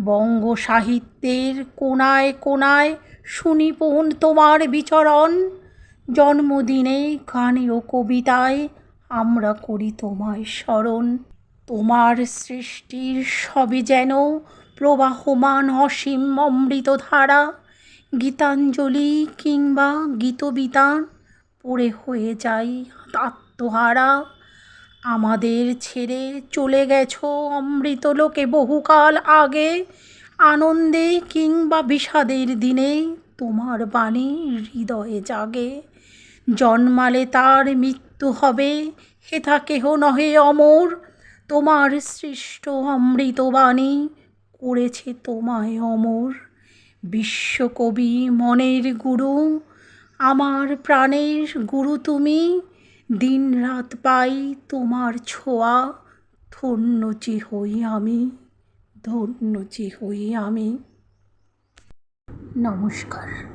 বঙ্গ সাহিত্যের কোনায় কোনায় সুনিপুণ তোমার বিচরণ। জন্মদিনে গানে ও কবিতায় আমরা করি তোমায় স্মরণ। তোমার সৃষ্টির সবই যেন প্রবাহমান অসীম অমৃত ধারা গীতাঞ্জলি কিংবা গীতবিতান পড়ে হয়ে যাই আত্মহারা। আমাদের ছেড়ে চলে গেছো অমৃত লোকে বহুকাল আগে। আনন্দে কিংবা বিষাদের দিনে তোমার বাণী হৃদয়ে জাগে। জন্মালে তার মৃত্যু হবে হেথা কেহ নহে অমর। তোমার সৃষ্ট অমৃতবাণী করেছে তোমায় অমর। বিশ্বকবি মনের গুরু, আমার প্রাণের গুরু তুমি। দিন রাত পাই তোমার ছোঁয়া। ধন্য যে হই আমি ধন্যচি হই আমি। নমস্কার।